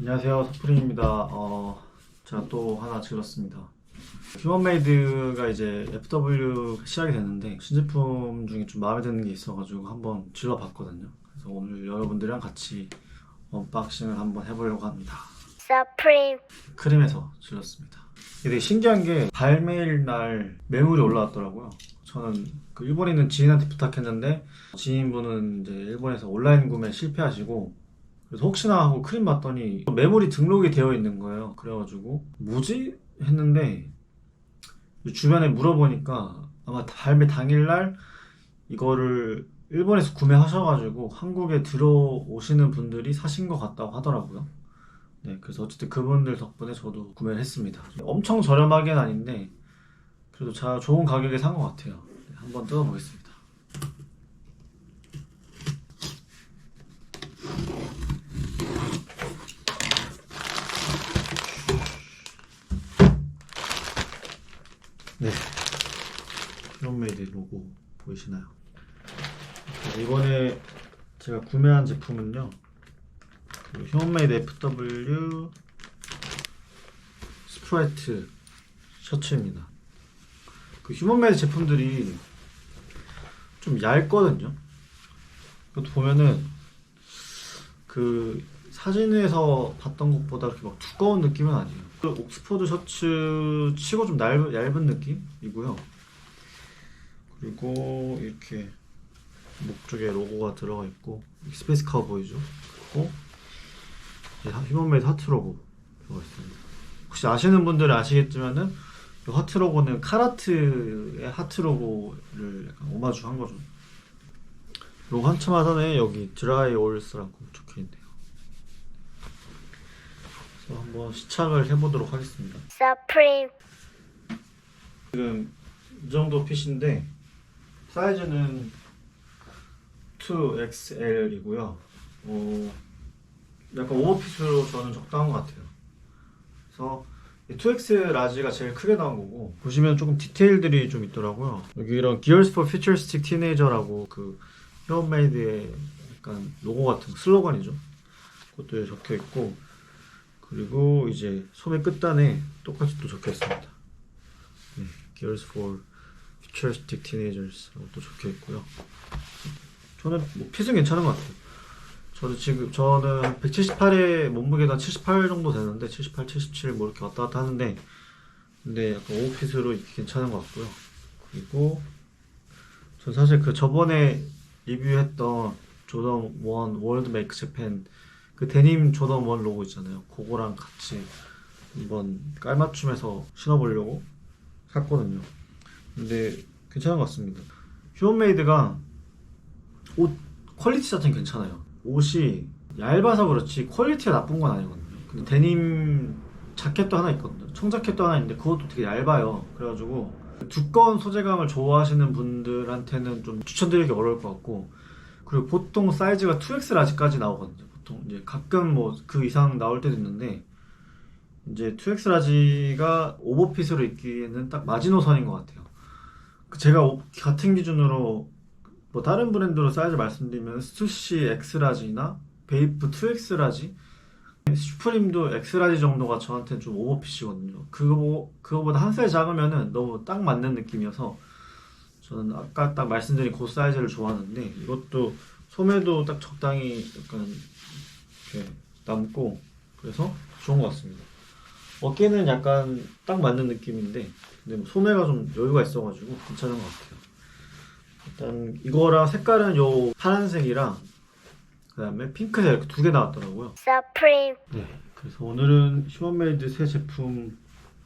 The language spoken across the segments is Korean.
안녕하세요. 서프림입니다. 어, 제가 또 하나 질렀습니다. 휴먼메이드가 이제 FW 시작이 됐는데 신제품 중에 좀 마음에 드는 게 있어가지고 한번 질러봤거든요. 그래서 오늘 여러분들이랑 같이 언박싱을 한번 해보려고 합니다. Supreme, 크림에서 질렀습니다. 되게 신기한 게 발매일 날 매물이 올라왔더라고요. 저는 그 일본에 있는 지인한테 부탁했는데 지인분은 이제 일본에서 온라인 구매 실패하시고 그래서 혹시나 하고 크림 봤더니 매물이 등록이 되어 있는 거예요. 그래가지고 뭐지 했는데 주변에 물어보니까 아마 발매 당일날 이거를 일본에서 구매하셔가지고 한국에 들어오시는 분들이 사신 것 같다고 하더라고요. 네, 그래서 어쨌든 그분들 덕분에 저도 구매를 했습니다. 엄청 저렴하긴 아닌데 그래도 자 좋은 가격에 산 것 같아요. 네, 한번 뜯어보겠습니다. 네. 휴먼메이드 로고 보이시나요? 이번에 제가 구매한 제품은요. 그 휴먼메이드 FW 스프라이트 셔츠입니다. 그 휴먼메이드 제품들이 좀 얇거든요. 그것도 보면은 그 사진에서 봤던 것보다 그렇게 막 두꺼운 느낌은 아니에요. 그 옥스퍼드 셔츠 치고 좀 얇은, 얇은 느낌이고요. 그리고 이렇게 목 쪽에 로고가 들어가 있고 스페이스 카우보이죠. 그리고 휴먼메이드 하트 로고 들어가 있습니다. 혹시 아시는 분들은 아시겠지만은 이 하트 로고는 카라트의 하트 로고를 약간 오마주 한 거죠. 로고 한참 하단에 여기 드라이 올스라고 적혀 있네요. 그래서 한번 시착을 해보도록 하겠습니다. 지금 이 정도 핏인데 사이즈는 2XL이고요. 어, 약간 오버핏으로 저는 적당한 것 같아요. 그래서 2X 라지가 제일 크게 나온 거고 보시면 조금 디테일들이 좀 있더라고요. 여기 이런 Gears for Futuristic Teenager라고 그 휴먼메이드의 약간 로고 같은 슬로건이죠. 그것도 적혀 있고 그리고 이제 소매 끝단에 똑같이 또 적혀 있습니다. 네, Gears for Teenagers라고 또 적혀 있고요. 저는 뭐 핏은 괜찮은 것 같아요. 저도 지금 저는 178에 몸무게가 78 정도 되는데 78, 77 뭐 이렇게 왔다 갔다 하는데 근데 약간 오버핏으로 입기 괜찮은 것 같고요. 그리고 전 사실 그 저번에 리뷰했던 조던 1 월드 메이크 재팬 그 데님 조던 1 로고 있잖아요. 그거랑 같이 한번 깔맞춤해서 신어보려고 샀거든요. 근데 괜찮은 것 같습니다. 휴먼메이드가 옷 퀄리티 자체는 괜찮아요. 옷이 얇아서 그렇지 퀄리티가 나쁜 건 아니거든요. 근데 데님 자켓도 하나 있거든요. 청자켓도 하나 있는데 그것도 되게 얇아요. 그래가지고 두꺼운 소재감을 좋아하시는 분들한테는 좀 추천드리기 어려울 것 같고 그리고 보통 사이즈가 2X 라지까지 나오거든요. 보통 이제 가끔 뭐 그 이상 나올 때도 있는데 이제 2X 라지가 오버핏으로 입기에는 딱 마지노선인 것 같아요. 그 제가 오- 같은 기준으로 뭐 다른 브랜드로 사이즈 말씀드리면 스투시 엑스라지나 베이프 2X 라지 슈프림도 엑스라지 정도가 저한테는 좀 오버핏이거든요. 그거 그거보다 한 사이즈 작으면은 너무 딱 맞는 느낌이어서 저는 아까 딱 말씀드린 그 사이즈를 좋아하는데 이것도 소매도 딱 적당히 약간 이렇게 남고 그래서 좋은 것 같습니다. 어깨는 약간 딱 맞는 느낌인데 근데 뭐 소매가 좀 여유가 있어가지고 괜찮은 것 같아요. 일단 이거랑 색깔은 요 파란색이랑 그다음에 핑크색 이렇게 두개 나왔더라고요. Supreme, 네. 그래서 오늘은 휴먼메이드 새 제품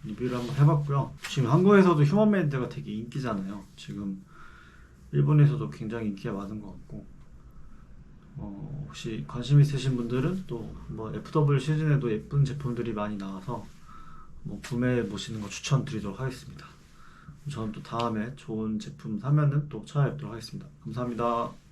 리뷰를 한번 해봤고요. 지금 한국에서도 휴먼메이드가 되게 인기잖아요. 지금 일본에서도 굉장히 인기가 많은 것 같고 어, 혹시 관심 있으신 분들은 또 뭐 FW 시즌에도 예쁜 제품들이 많이 나와서 뭐 구매해 보시는 거 추천드리도록 하겠습니다. 저는 또 다음에 좋은 제품 사면은 또 찾아뵙도록 하겠습니다. 감사합니다.